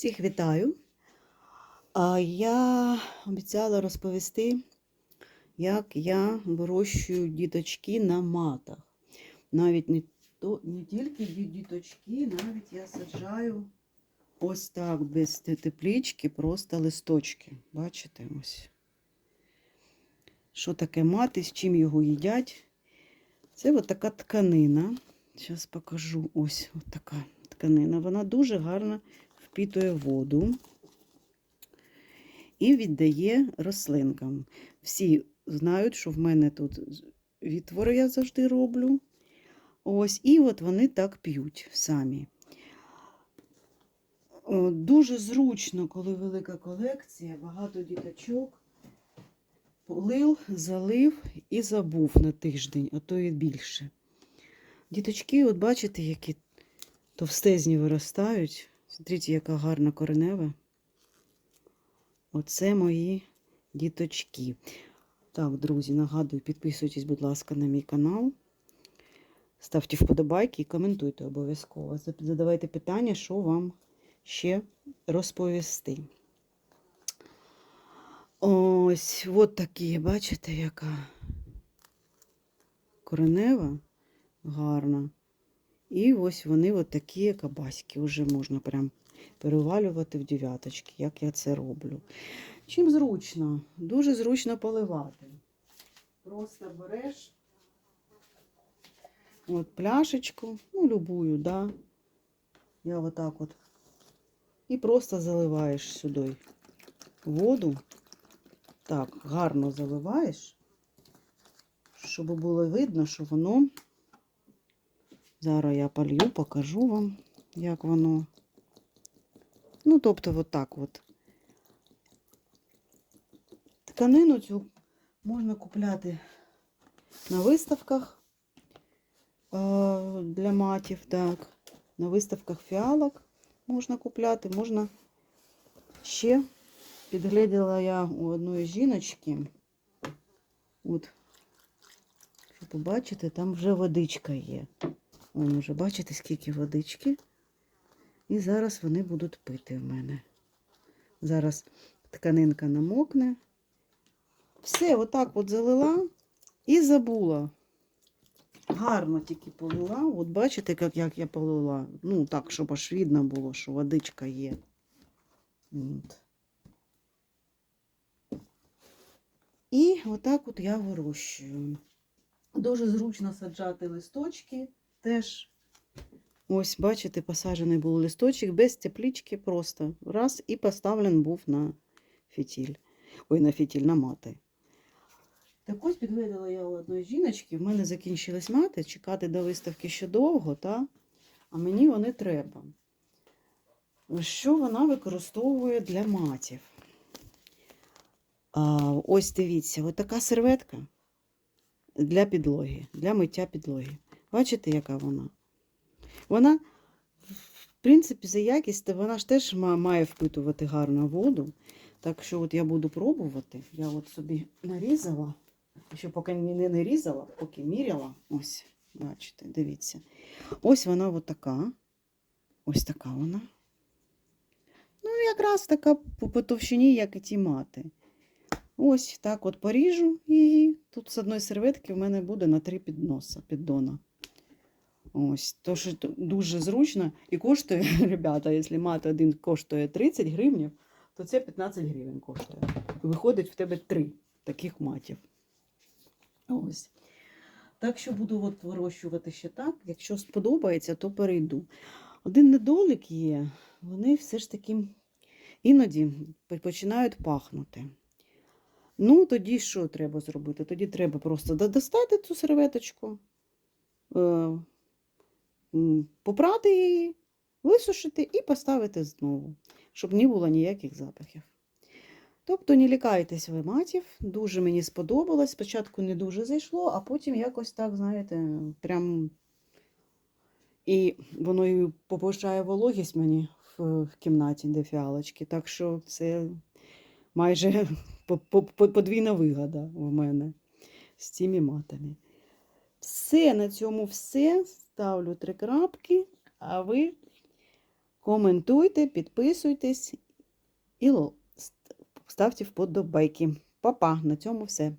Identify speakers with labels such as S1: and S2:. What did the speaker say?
S1: Всіх вітаю. Я обіцяла розповісти, як я вирощую діточки на матах. Навіть не, то, не тільки діточки, навіть я саджаю ось так, без теплічки, просто листочки. Бачите ось. Що таке мати, з чим його їдять? Це от така тканина. Зараз покажу ось така тканина. Вона дуже гарно впітує воду і віддає рослинкам. Всі знають, що в мене тут відтвори я завжди роблю. Ось, і от вони так п'ють самі. Дуже зручно, коли велика колекція, багато діточок. Полив, залив і забув на тиждень, а то і більше. Діточки, от бачите, які товстезні виростають. Смотрите, яка гарна коренева. Оце мої діточки. Так, друзі, нагадую, підписуйтесь, будь ласка, на мій канал. Ставте вподобайки і коментуйте обов'язково. Задавайте питання, що вам ще розповісти. Ось от такі, бачите, яка коренева гарна. І ось вони от такі кабаськи. Вже можна прям перевалювати в дев'яточки, як я це роблю. Чим зручно? Дуже зручно поливати. Просто береш от пляшечку, ну, любую, да. Я отак от. І просто заливаєш сюди воду. Так, гарно заливаєш, щоб було видно, що воно. Зараз я полью, покажу вам, як воно. Ну, тобто, от так от. Тканину цю можна купляти на виставках для матів, так. На виставках фіалок можна купляти, можна ще підгляділа я у одної жіночки. От, що побачите, там вже водичка є. Вон уже, бачите, скільки водички. І зараз вони будуть пити в мене. Зараз тканинка намокне. Все, отак от залила і забула. Гарно тільки полила. От бачите, як, як я полила. Ну, так, щоб аж видно було, що водичка є. От. І отак от я вирощую. Дуже зручно саджати листочки теж. Ось, бачите, посаджений був листочок без теплічки просто. Раз і поставлен був на фітіль. Ой, на фітіль, на мати. Так ось підглядала я у одної жіночки, в мене закінчились мати, чекати до виставки ще довго, та? а мені вони треба. Що вона використовує для матів? А, ось дивіться, ось така серветка для підлоги, для миття підлоги. Бачите, яка вона? Вона, в принципі, за якість, вона ж теж має впитувати гарну воду. Так що от я буду пробувати. Я от собі нарізала. Ще поки не нарізала, поки міряла. Ось, бачите, дивіться. Ось вона от така. Ось така вона. Ну, якраз така по товщині, як і ті мати. Ось так от поріжу її. Тут з одної серветки в мене буде на три підноса, піддона. Ось, то що дуже зручно і коштує, ребята, якщо мати один коштує 30 гривень, то це 15 гривень коштує. Виходить в тебе три таких матів. Ось. Так що буду от вирощувати ще так. Якщо сподобається, то перейду. Один недолік є, вони все ж таки іноді починають пахнути. Ну, тоді що треба зробити? Тоді треба просто достати цю серветочку, е, попрати її, висушити і поставити знову, щоб не було ніяких запахів. Тобто не лякайтесь ви матів, дуже мені сподобалось. Спочатку не дуже зайшло, а потім якось так, знаєте, прям і воно і повишає вологість мені в кімнаті, де фіалочки. Так що це майже по- по- по- подвійна вигода у мене з цими матами. Все, на цьому все. Ставлю три крапки, а ви коментуйте, підписуйтесь і ставте вподобайки. Па-па, на цьому все.